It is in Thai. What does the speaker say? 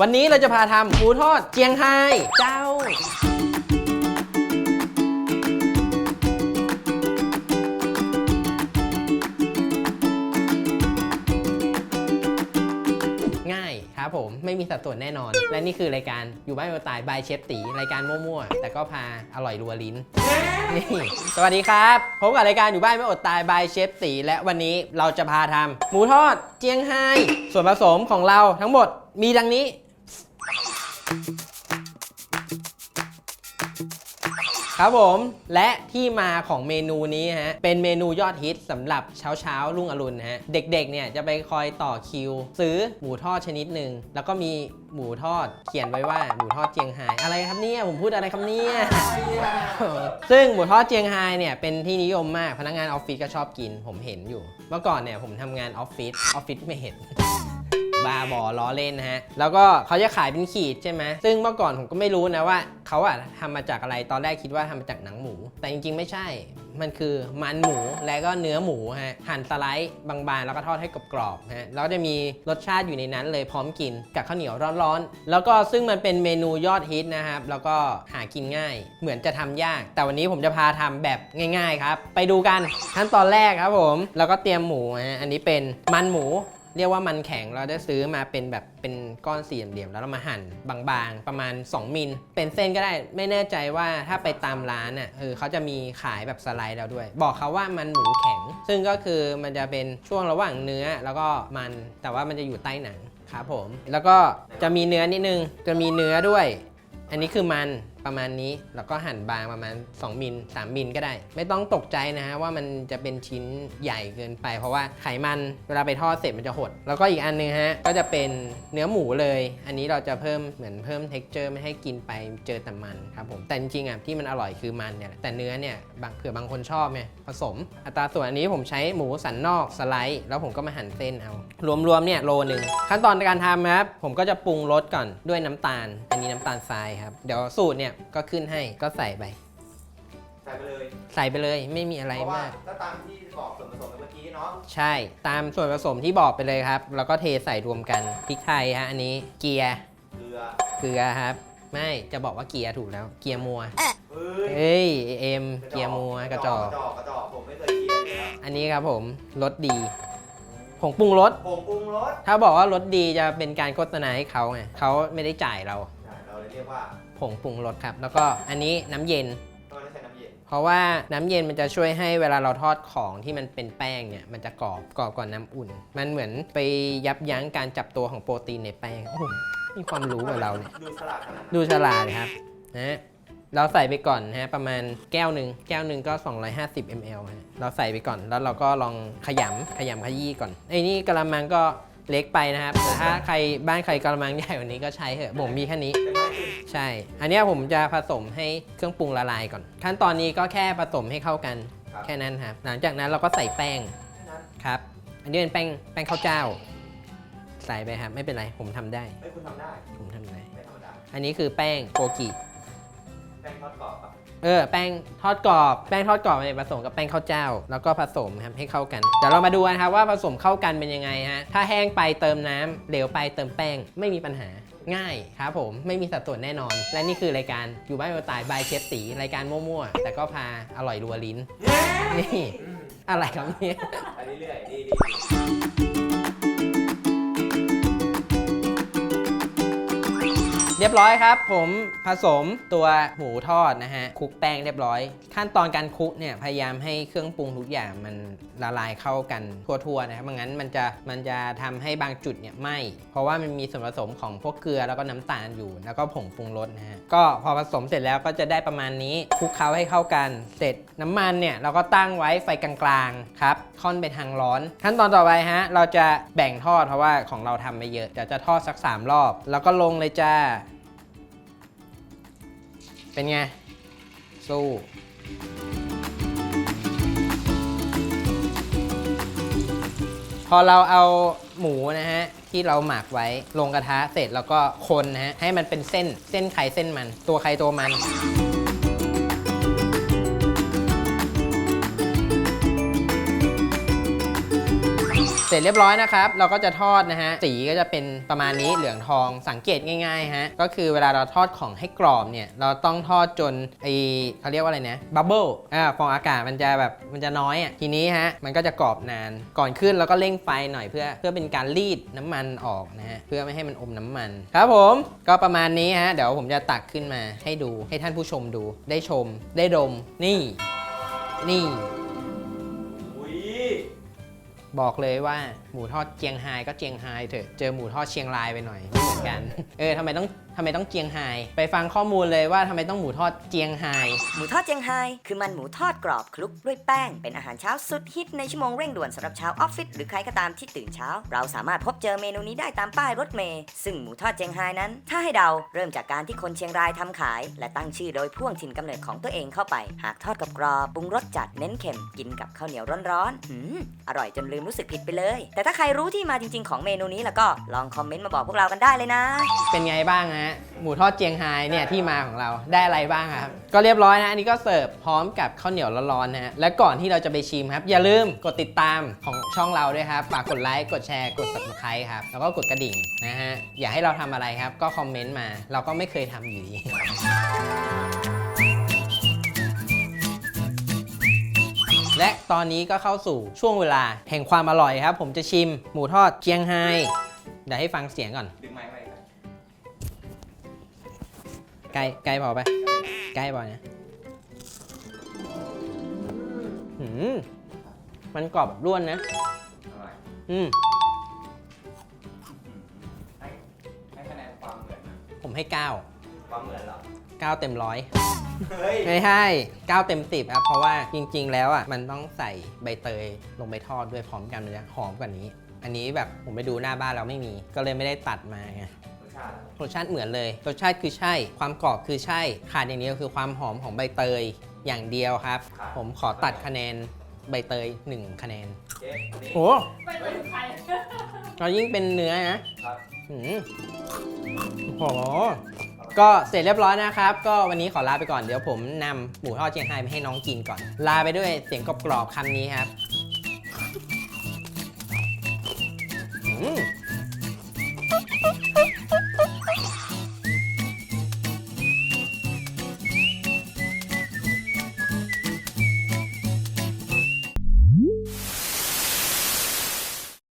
วันนี้เราจะพาทำหมูทอดเจียงไฮ้เจ้า ง่ายครับผมไม่มีสัดส่วนแน่นอน และนี่คือรายการอยู่บ้านมาตายบายเชฟตี รายการมั่วๆ แต่ก็พาอร่อยรัวลิ้น นี่ สวัสดีครับพบกับรายการอยู่บ้านไม่อดตายบายเชฟตีและวันนี้เราจะพาทำหมูทอดเจียงไฮ้ส่วนผสมของเราทั้งหมดมีดังนี้ ครับผมและที่มาของเมนูนี้ฮะเป็นเมนูยอดฮิตสำหรับเช้าเช้าๆรุ่งอรุณฮะเด็กๆเนี่ยจะไปคอยต่อคิว ซื้อหมูทอดชนิดหนึ่งแล้วก็มีหมูทอดเขียนไว้ว่าหมูทอดเจียงไฮ้อะไรครับเนี่ยผมพูดอะไรครับเนี่ยซึ่งหมูทอดเจียงไฮ้เนี่ยเป็นที่นิยมมากพนักงานออฟฟิศก็ชอบกิน ผมเห็นอยู่ เมื่อก่อนเนี่ยผมทำงานออฟฟิศออฟฟิศไม่เห็น บาบอล้อเล่นนะฮะ แล้วก็เขาจะขายเป็นขีดใช่ไหมซึ่งเมื่อก่อนผมก็ไม่รู้นะว่าเขาอะทำมาจากอะไรตอนแรกคิดว่าทำมาจากหนังหมู แต่จริงๆไม่ใช่ มันคือมันหมูและก็เนื้อหมูฮะหั่นสไลด์บางๆ แล้วก็ทอดให้กรอบๆฮะแล้วจะมีรสชาติอยู่ในนั้นเลยพร้อมกินกับข้าวเหนียวร้อนๆแล้วก็ซึ่งมันเป็นเมนูยอดฮิตนะครับแล้วก็หากินง่าย เหมือนจะทำยาก แต่วันนี้ผมจะพาทำแบบง่าย ๆ ครับ ไปดูกันขั้นตอนแรกครับผม แล้วก็เตรียมหมูฮะอันนี้เป็นมันหมู เรียกว่ามันแข็งเราได้ซื้อมาเป็นแบบเป็นก้อนสี่เหลี่ยมแล้วเรามาหั่นบางๆ ประมาณ 2มิลเป็นเส้นก็ได้ไม่แน่ใจว่าถ้าไปตามร้านอะเออเขาจะมีขายแบบสไลด์แล้วด้วย บอกเขาว่ามันหมูแข็ง ซึ่งก็คือมันจะเป็นช่วงระหว่างเนื้อแล้วก็มันแต่ว่ามันจะอยู่ใต้หนังครับผม แล้วก็จะมีเนื้อนิดนึงจะมีเนื้อด้วย อันนี้คือมัน ประมาณนี้แล้วก็หั่นบางประมาณ 2มิล3มิลก็ได้ ไม่ต้องตกใจนะฮะว่ามันจะเป็นชิ้นใหญ่เกินไป เพราะว่าไขมันเวลาไปทอดเสร็จมันจะหด แล้วก็อีกอันนึงฮะก็จะเป็นเนื้อหมูเลย อันนี้เราจะเพิ่มเหมือนเพิ่ม t e x t อร์ไม่ให้กินไปเจอแต่มันครับผมแต่จริงๆอะที่มันอร่อยคือมันเนี่ยแต่เนื้อเนี่ยบางเผื่อบางคนชอบไงผสม อัตราส่วนอันนี้ผมใช้หมูสันนอกสไลด์ แล้วผมก็มาหั่นเส้นเอารวมๆเนี่ยโลหนึ่งขั้นตอนในการทำครับผมก็จะปรุงรสก่อนด้วยน้ำตาล อันนี้น้ำตาลทรายครับเดี๋ยวสูตรเนี่ยก็ขึ้นให้ก็ใส่ไป ใส่ไปเลยใส่ไปเลยไม่มีอะไรเพราะว่ามากก็ตามที่บอกส่วนผสมไปเมื่อกี้เนาะใช่ตามส่วนผสมที่บอกไปเลยครับ แล้วก็เทใส่รวมกันพริกไทยฮะอันนี้เกียร์เกลือเกลือครับ ไม่จะบอกว่าเกียร์ถูกแล้วเกียร์มัวเฮ้ยเอ้ยเอ็มเกียร์มัวกระจอก กระจอกกระจอกผมไม่เคยกินเลยครับอันนี้ครับผมรสดีผงปรุงรสผงปรุงรสถ้าบอกว่ารสดีจะเป็นการโฆษณาให้เขาไงเขาไม่ได้จ่ายเราใช่เราเลยเรียกว่าผ งปรุงรสครับ แล้วก็อันนี้น้ำเย็น ต้องไม่ใช่น้ำเย็นเพราะว่าน้ำเย็นมันจะช่วยให้เวลาเราทอดของที่มันเป็นแป้งเนี่ยมันจะกรอบกรอบกว่าน้ำอุ่น มันเหมือนไปยับยั้งการจับตัวของโปรตีนในแป้งโอ้โหมีความรู้กับเราเนี่ย ดูฉลาดขนาดนั้นดูฉลาดครับนะเราใส่ไปก่อนนะฮะประมาณแก้วหนึ่งแก้วหนึ่งก็ 250 ml ฮะเราใส่ไปก่อนแล้วเราก็ลองขยำขยำขยี้ก่อนไอ้นี่กระมังก็ เล็กไปนะครับแต่ถ้าใครบ้านใครกระมังใหญ่กว่านี้ก็ใช้เถอะผมมีแค่นี้เป็นไงขึ้นใช่ อันเนี้ยผมจะผสมให้เครื่องปรุงละลายก่อน ขั้นตอนนี้ก็แค่ผสมให้เข้ากัน ครับ แค่นั้นครับ หลังจากนั้นเราก็ใส่แป้งแค่นั้นครับ อันนี้เป็นแป้งแป้งข้าวเจ้า ใส่ไปครับไม่เป็นไรผมทำได้เฮ้ยคุณทำได้ ผมทำได้ ไม่ธรรมดาอันนี้คือแป้งโกกิ แป้งทอดกรอบปะ เออแป้งทอดกรอบแป้งทอดกรอบเนี่ยผสมกับแป้งข้าวเจ้า แล้วก็ผสมครับให้เข้ากันเดี๋ยวเรามาดูกันครับว่าผสมเข้ากันเป็นยังไงฮะถ้าแห้งไปเติมน้ำเหลวไปเติมแป้งไม่มีปัญหาง่ายครับผมไม่มีสัดส่วนแน่นอน และนี่คือรายการอยู่บ้านมาตายบายเชฟตีรายการมั่วๆแต่ก็พาอร่อยรัวลิ้นนี่อืมอะไรครับเนี่ย ไปเรื่อยๆดีดี เรียบร้อยครับ ผมผสมตัวหมูทอดนะฮะคลุกแป้งเรียบร้อย ขั้นตอนการคลุกเนี่ยพยายามให้เครื่องปรุงทุกอย่างมันละลายเข้ากันทั่วๆนะครับไม่งั้นมันจะมันจะทำให้บางจุดเนี่ยไหมเพราะว่ามันมีส่วนผสมของพวกเกลือแล้วก็น้ำตาลอยู่ แล้วก็ผงปรุงรสนะฮะก็พอผสมเสร็จแล้วก็จะได้ประมาณนี้คลุกเคล้าให้เข้ากัน เสร็จน้ำมันเนี่ยเราก็ตั้งไว้ไฟกลางๆครับค่อนไปทางร้อน ขั้นตอนต่อไปฮะเราจะแบ่งทอดเพราะว่าของเราทำไม่เยอะเดี๋ยวจะทอดสักสามรอบ แล้วก็ลงเลยจ้า เป็นไง สู้พอเราเอาหมูนะฮะที่เราหมักไว้ลงกระทะเสร็จแล้วก็คนนะฮะให้มันเป็นเส้นเส้นไข่เส้นมัน ตัวไข่ตัวมัน สร็จเรียบร้อยนะครับ เราก็จะทอดนะฮะ สีก็จะเป็นประมาณนี้เหลืองทอง สังเกตง่ายๆฮะ ก็คือเวลาเราทอดของให้กรอบเนี่ย เราต้องทอดจนไอเขาเรียกว่าอะไรนะ บับเบิลอ่า ฟองอากาศมันจะแบบ มันจะน้อยอะ ทีนี้ฮะ มันก็จะกรอบนาน ก่อนขึ้นเราก็เร่งไฟหน่อยเพื่อ เพื่อเป็นการรีดน้ำมันออกนะฮะ เพื่อไม่ให้มันอมน้ำมัน ครับผม ก็ประมาณนี้ฮะ เดี๋ยวผมจะตักขึ้นมาให้ดู ให้ท่านผู้ชมดู ได้ชม ได้ดม นี่ นี่ บอกเลยว่า หมูทอดเจียงไฮก็เจียงไฮเถอะ เจอหมูทอดเชียงรายไปหน่อยไม่เหมือนกัน เออทำไมต้องทำไมต้องเจียงไฮไปฟังข้อมูลเลยว่าทำไมต้องหมูทอดเจียงไฮหมูทอดเจียงไฮคือมันหมูทอดกรอบคลุกด้วยแป้ง เป็นอาหารเช้าสุดฮิตในชั่วโมงเร่งด่วนสำหรับชาวออฟฟิศหรือใครก็ตามที่ตื่นเช้า เราสามารถพบเจอเมนูนี้ได้ตามป้ายรถเมล์ซึ่งหมูทอดเจียงไฮนั้น ถ้าให้เดาเริ่มจากการที่คนเชียงรายทำขาย และตั้งชื่อโดยพ่วงถิ่นกำเนิดของตัวเองเข้าไป หากทอดกับกรอบปรุงรสจัดเน้นเค็มกินกับข้าวเหนียวร้อนๆหืมอร่อยจนลืมรู้สึกผิดไปเลยแต่ถ้าใครรู้ที่มาจริง ๆ ของเมนูนี้แล้วก็ลองคอมเมนต์มาบอกพวกเรากันได้เลยนะ เป็นไงบ้างฮะหมูทอดเจียงไฮ้เนี่ยที่มาของเราได้อะไรบ้างครับ ก็เรียบร้อยนะอันนี้ก็เสิร์ฟพร้อมกับข้าวเหนียวร้อนๆนะฮะและก่อนที่เราจะไปชิมครับ อย่าลืมกดติดตามของช่องเราด้วยครับฝากกดไลค์กดแชร์กด subscribe ครับแล้วก็กดกระดิ่งนะฮะอยากให้เราทำอะไรครับ ก็คอมเมนต์มา เราก็ไม่เคยทำอยู่ดี และตอนนี้ก็เข้าสู่ช่วงเวลาแห่งความอร่อยครับ ผมจะชิมหมูทอดเจียงไฮ้เดี๋ยวให้ฟังเสียงก่อนดึงไม้ไว้ก่อนใกล้ใกล้พอไปะใกล้พอนะหืมมันกรอบแบบร่วนนะ อร่อยอืมให้ให้คะแนนความเหมือนนะผมให้ 9 ความเหมือนเหรอ 9 เต็มร้อยเฮ้ยไม่ให้9เต็ม 10ครับเพราะว่าจริง ๆ แล้วอะมันต้องใส่ใบเตยลงไปทอดด้วยพร้อมกันมันจะหอมกว่านี้ อันนี้แบบผมไปดูหน้าบ้านเราไม่มี ก็เลยไม่ได้ตัดมาไงรสชาติรสชาติเหมือนเลยรสชาติคือใช่ ความกรอบคือใช่ขาดอย่างเดียวคือความหอมของใบเตยอย่างเดียวครับ ผมขอตัดคะแนนใบเตย 1 คะแนนเจ๊อันนี้โอ้เรายิ่งเป็นเนื้อนะครับหืมโอ้โห ก็เสร็จเรียบร้อยนะครับ ก็วันนี้ขอลาไปก่อนเดี๋ยวผมนำหมูทอดเชียงไฮ้ไปให้น้องกินก่อน ลาไปด้วยเสียงกรอบๆคำนี้ครับ อืม